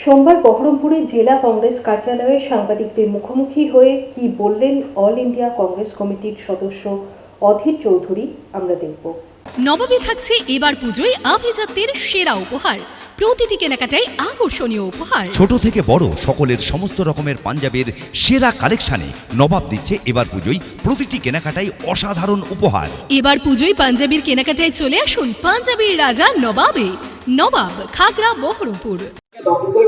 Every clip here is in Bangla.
সোমবার বহরমপুরে জেলা কংগ্রেস কার্যালয়ে সাংবাদিকদের মুখোমুখি হয়ে কি বললেন অল ইন্ডিয়া কংগ্রেস কমিটির সদস্য অধীর চৌধুরী আমরা দেখব। নবমী থাকছে এবার পুজোয় আভিজাত্যের সেরা উপহার। প্রতিটি কেনাকাটায় আকর্ষণীয় উপহার। ছোট থেকে বড় সকলের সমস্ত রকমের পাঞ্জাবের সেরা কালেকশানে নবাব দিচ্ছে এবার পুজোয় প্রতিটি কেনাকাটায় অসাধারণ উপহার। এবার পুজোয় পাঞ্জাবির কেনাকাটায় চলে আসুন পাঞ্জাবির রাজা নবাবে। নবাব খাগড়া বহরমপুর।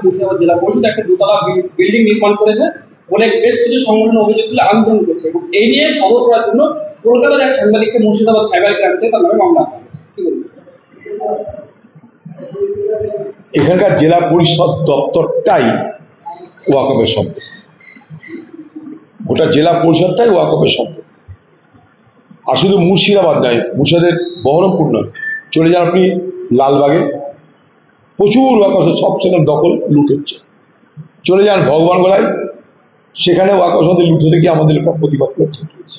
মুর্শিদাবাদ জেলা পরিষদ একটা দোতলা বিল্ডিং নির্মাণ করেছে। বলে বেশ কিছু সংগঠন অভিযোগ তুলে আন্দোলন করেছে এবং এই নিয়ে খবর করার জন্য কলকাতার এক সাংবাদিককে মুর্শিদাবাদ সাইবার ক্রাইম থেকে তার নামে মামলা? এখানকার জেলা পরিষদ দপ্তরটাই ওয়াকফের সম্পদ গোটা জেলা পরিষদটাই ওয়াকফের সম্পদ আর শুধু মুর্শিদাবাদ নয়, মুর্শিদাবাদের বহরমপুর নয়। চলে যান আপনি লালবাগে। প্রচুর ওয়াকফ সব দখল লুট হচ্ছে। চলে যান ভগবান গোলায় সেখানে ওয়াকফ সম্পদের লুট হতে গিয়ে আমাদের প্রতিবাদ করতে হয়েছে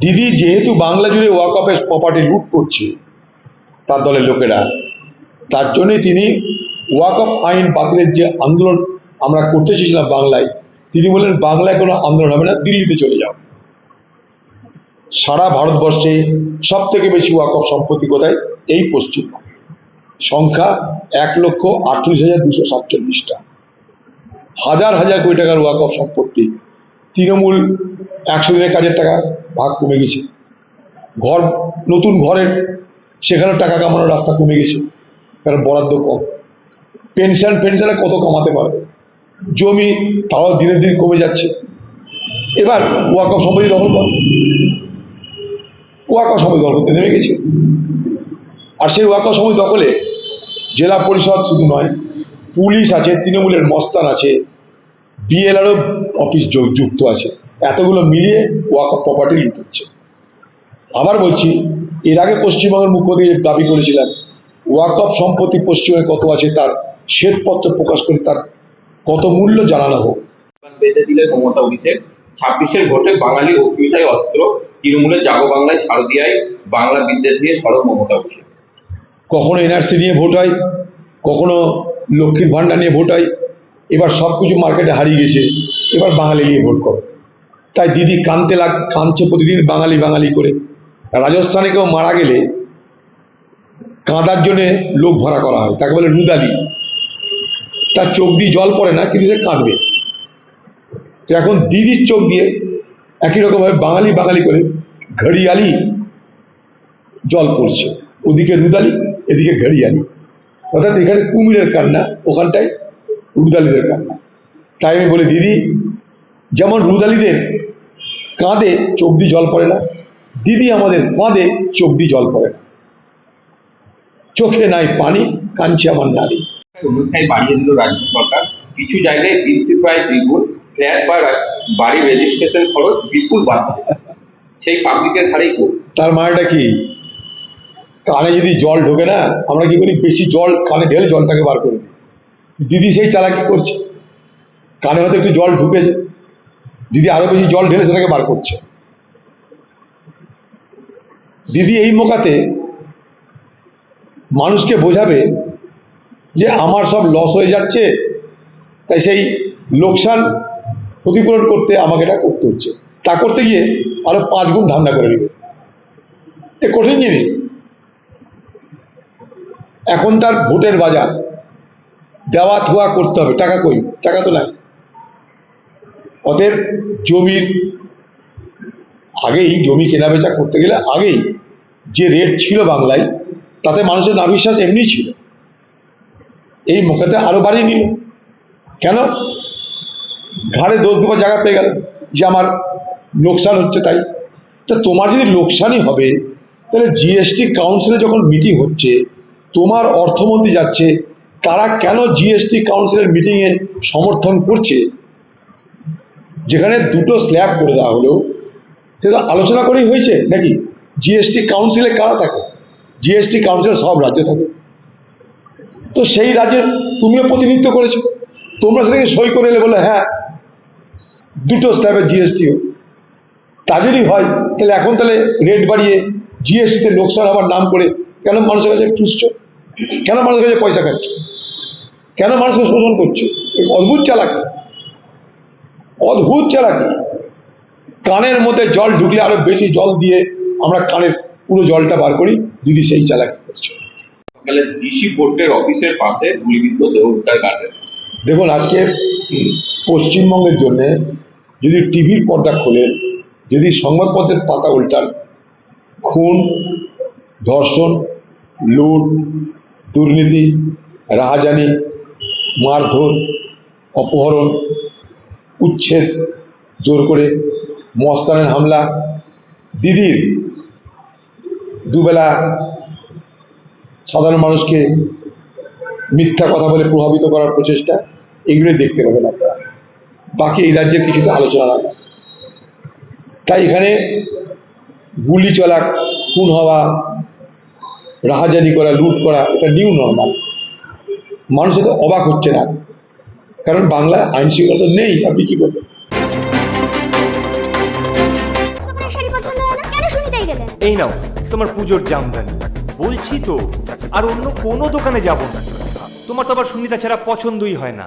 দিদি যেহেতু বাংলা জুড়ে ওয়াকফের প্রপার্টি লুট করছে, তার দলের লোকেরা, তার জন্যে তিনি ওয়াকফ আইন বাতিলের যে আন্দোলন আমরা করতে চেয়েছিলাম বাংলায়, তিনি বললেন, বাংলায় কোনো আন্দোলন হবে না, দিল্লিতে চলে যাও। সারা ভারতবর্ষে সব থেকে বেশি ওয়াকফ সম্পত্তি কোথায়? এই পশ্চিমবঙ্গে। সংখ্যা এক লক্ষ আটত্রিশ হাজার দুশো সাতচল্লিশটা। হাজার হাজার কোটি টাকার ওয়াকফ সম্পত্তি। তৃণমূল একশো দিনের কাজের টাকা ভাগ কমে গেছে। ঘর, নতুন ঘরের সেখানেও টাকা কামানোর রাস্তা কমে গেছে। কারণ বরাদ্দ কম। পেনশন, পেনশনে কত কমাতে পারবে? জমি তাও দিনের দিন কমে যাচ্ছে। এবার ওয়াকফ সম্পত্তি দখল কর। ওয়াকফ সম্পত্তি দখল করতে নেমে গেছে। আর সেই ওয়াকফ সম্পত্তি দখলে জেলা পরিষদ শুধু নয়, পুলিশ আছে, তৃণমূলের মস্তান আছে, বিএলআরও অফিস যুক্ত আছে। এতগুলো মিলিয়ে ওয়াকফ প্রপার্টি লুট হচ্ছে। আবার বলছি, এর আগে পশ্চিমবঙ্গের মুখ্যমন্ত্রী দাবি করেছিলেন ওয়াকফ সম্পত্তি পশ্চিমে কত আছে তার শ্বেতপত্র প্রকাশ করে তার কত মূল্য জানানো হোক। বেঁধে দিলে মমতা অভিষেক। ছাব্বিশের ভোটে বাঙালি অস্ত্র, তৃণমূলের জাগো বাংলায় শারদিয়ায় বাংলা বিদ্বেষ নিয়ে সরব মমতা অভিষেক। কখনো এনআরসি নিয়ে ভোট হয়, কখনো লক্ষ্মীর ভাণ্ডার নিয়ে ভোট হয়, এবার সব কিছু মার্কেটে হারিয়ে গেছে, এবার বাঙালি নিয়ে ভোট করো। তাই দিদি কানতে লাগ, কাঁদছে প্রতিদিন বাঙালি বাঙালি করে। রাজস্থানে কেউ মারা গেলে কাঁদার জন্যে লোক ভাড়া করা হয়, তাকে বলে রুদালি। তার চোখ দিয়ে জল পড়ে না, কিন্তু সে কাঁদবে। তো এখন দিদির চোখ দিয়ে একই রকমভাবে বাঙালি বাঙালি করে ঘড়িয়ালি জল পড়ছে। ওদিকে রুদালি এদিকে ঘড়িয়ালি। অর্থাৎ এখানে কুমিরের কান্না ওখানটায় রুদালিদের কান্না। তাই আমি বলি দিদি যেমন রুদালিদের কাঁধে চোখ দিয়ে জল পড়ে না দিদি আমাদের কাঁধে চোখ দিয়ে জল পড়ে না। চোখে নাই পানি কাঞ্চে আমার নারী। অনেকটাই বাড়িয়ে দিল রাজ্য সরকার। কিছু জায়গায় বৃদ্ধি প্রায় দ্বিগুণ ফ্ল্যাট বা বাড়ির রেজিস্ট্রেশন খরচ বিপুল বাড়ছে। সেই পাবলিকের ধারেই তার মানেটা কি? কানে যদি জল ঢোকে না, আমরা কি করি? বেশি জল, কানে ঢেলে জলটাকে বার করে দিই। দিদি সেই চালাকি করছে। কানে হয়তো একটু জল ঢুকেছে। দিদি আরও বেশি জল ঢেলে সেটাকে বার করছে। দিদি এই মোকাতে মানুষকে বোঝাবে যে আমার সব লস হয়ে যাচ্ছে, তাই সেই লোকসান ক্ষতিপূরণ করতে আমাকে এটা করতে হচ্ছে। তা করতে গিয়ে আরও পাঁচ গুণ ধান্দা করে নেবে। এ কঠিন জিনিস। এখন তার ভোটের বাজার। দেওয়া থোয়া করতে হবে। টাকা কই? টাকা তো নাই। অতএব জমির আগেই জমি কেনাবেচা করতে গেলে আগেই যে রেট ছিল বাংলায়, তাতে মানুষের নাবিশ্বাস এমনিই ছিল। এই মোকাতে আরও বাড়িয়ে নিল। কেন? ঘাড়ে দোষ দেওয়ার জায়গা পেয়ে গেল যে আমার লোকসান হচ্ছে তাই। তা তোমার যদি লোকসানই হবে, তাহলে জিএসটি কাউন্সিলে যখন মিটিং হচ্ছে তোমার অর্থমন্ত্রী যাচ্ছে, তারা কেন জিএসটি কাউন্সিলের মিটিংয়ে সমর্থন করছে? যেখানে দুটো স্ল্যাব করে দেওয়া হলো সেটা আলোচনা করেই হয়েছে নাকি? জিএসটি কাউন্সিলে কারা থাকে? জিএসটি কাউন্সিলে সব রাজ্য থাকে। তো সেই রাজ্যের তুমিও প্রতিনিধিত্ব করেছ। তোমরা সেটাকে সই করে এলে বলে হ্যাঁ দুটো স্ল্যাবের জিএসটিও তা যদি হয়, তাহলে এখন তাহলে রেট বাড়িয়ে জিএসটিতে লোকসান হওয়ার নাম করে কেন মানুষের কাছে টুসছ? কেন মানুষের কাছে পয়সা খাচ্ছ? কেন মানুষকে শোষণ করছ? অদ্ভুত চালাকি। অদ্ভুত চালাকি। কানের মধ্যে জল ঢুকলে আরও বেশি জল দিয়ে আমরা কানের পুরো জলটা বার করি দিদি সেই চালাকি করছ। সকালে ডিসি পোর্টের অফিসের পাশে গুলিবিদ্ধ দেহ উদ্ধার দেখুন আজকে পশ্চিমবঙ্গের জন্য যদি টিভির পর্দা খোলেন যদি সংবাদপত্রের পাতা উল্টান খুন ধর্ষণ লুট দুর্নীতি, রাহাজানি, মারধর, অপহরণ, উচ্ছেদ, জোর করে মস্তানের হামলা, দিদির দুবেলা সাধারণ মানুষকে মিথ্যা কথা বলে প্রভাবিত করার প্রচেষ্টা, এগুলোই দেখতে পাবেন আপনারা। বাকি এই রাজ্যের কিছুতে আলোচনা না তাই এখানে গুলি চলা খুন হওয়া রাহাজানি করা লুট করা এটা নিউ নর্মাল মানুষ তো অবাক হচ্ছে না। কারণ বাংলায় আইন শৃঙ্খলা তো নেই আপনি কি করবেন? তোমার শাড়ি পছন্দ না? কেন সুনিতাই গেলেন? এই নাও তোমার পুজোর জামদানি। বলছি তো আর অন্য কোনো দোকানে যাব না। তোমার তো আবার সুনিতা ছাড়া পছন্দই হয় না।